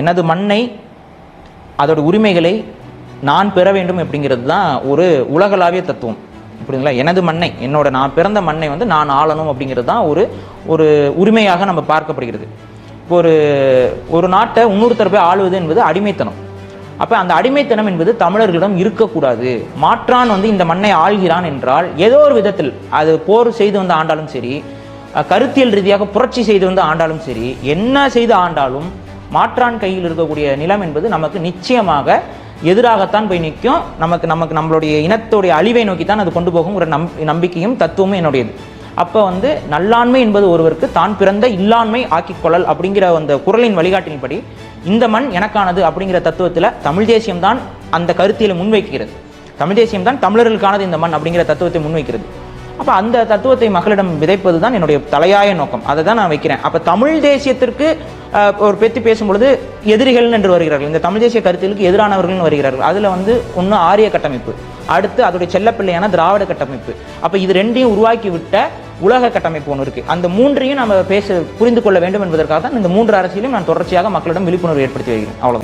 எனது மண்ணை அதோட உரிமைகளை நான் பெற வேண்டும் அப்படிங்கிறது தான் ஒரு உலகளாவிய தத்துவம். அப்படிங்களா எனது மண்ணை என்னோட நான் பிறந்த மண்ணை வந்து நான் ஆளணும் அப்படிங்கிறது தான் ஒரு ஒரு உரிமையாக நம்ம பார்க்கப்படுகிறது. இப்போ ஒரு ஒரு நாட்டை இன்னொருத்தர் போய் ஆளுவது என்பது அடிமைத்தனம். அப்போ அந்த அடிமைத்தனம் என்பது தமிழர்களிடம் இருக்கக்கூடாது. மாற்றான் வந்து இந்த மண்ணை ஆள்கிறான் என்றால் ஏதோ ஒரு விதத்தில் அது போர் செய்து வந்து ஆண்டாலும் சரி கருத்தியல் ரீதியாக புரட்சி செய்து வந்து ஆண்டாலும் சரி என்ன செய்து ஆண்டாலும் மாற்றான் கையில் இருக்கக்கூடிய நிலம் என்பது நமக்கு நிச்சயமாக எதிராகத்தான் போய் நிற்கும். நமக்கு நமக்கு நம்மளுடைய இனத்துடைய அழிவை நோக்கி தான் அது கொண்டு போகும் ஒரு நம் நம்பிக்கையும் தத்துவமும் என்னுடையது. அப்போ வந்து நல்லாண்மை என்பது ஒருவருக்கு தான் பிறந்த இல்லாண்மை ஆக்கிக் கொள்ளல் அப்படிங்கிற அந்த குரலின் வழிகாட்டின்படி இந்த மண் எனக்கானது அப்படிங்கிற தத்துவத்தில் தமிழ் தேசியம் தான் அந்த கருத்தியில் முன்வைக்கிறது. தமிழ் தேசியம் தான் தமிழர்களுக்கானது இந்த மண் அப்படிங்கிற தத்துவத்தை முன்வைக்கிறது. அப்போ அந்த தத்துவத்தை மக்களிடம் விதைப்பது தான் என்னுடைய தலையாய நோக்கம். அதை தான் நான் வைக்கிறேன். அப்போ தமிழ் தேசியத்திற்கு ஒரு பெத்தி பேசும்பொழுது எதிரிகள் என்று வருகிறார்கள். இந்த தமிழ் தேசிய கருத்தியலுக்கு எதிரானவர்கள் வருகிறார்கள். அதில் வந்து ஒன்று ஆரிய கட்டமைப்பு அடுத்து அதோடைய செல்லப்பிள்ளையான திராவிட கட்டமைப்பு. அப்போ இது ரெண்டையும் உருவாக்கி விட்ட உலக கட்டமைப்பு ஒன்று இருக்குது அந்த மூன்றையும் நம்ம பேச புரிந்து கொள்ள வேண்டும் என்பதற்காக தான் இந்த மூன்று அரசியலையும் நான் தொடர்ச்சியாக மக்களிடம் விழிப்புணர்வு ஏற்படுத்தி வருகிறேன். அவ்வளோ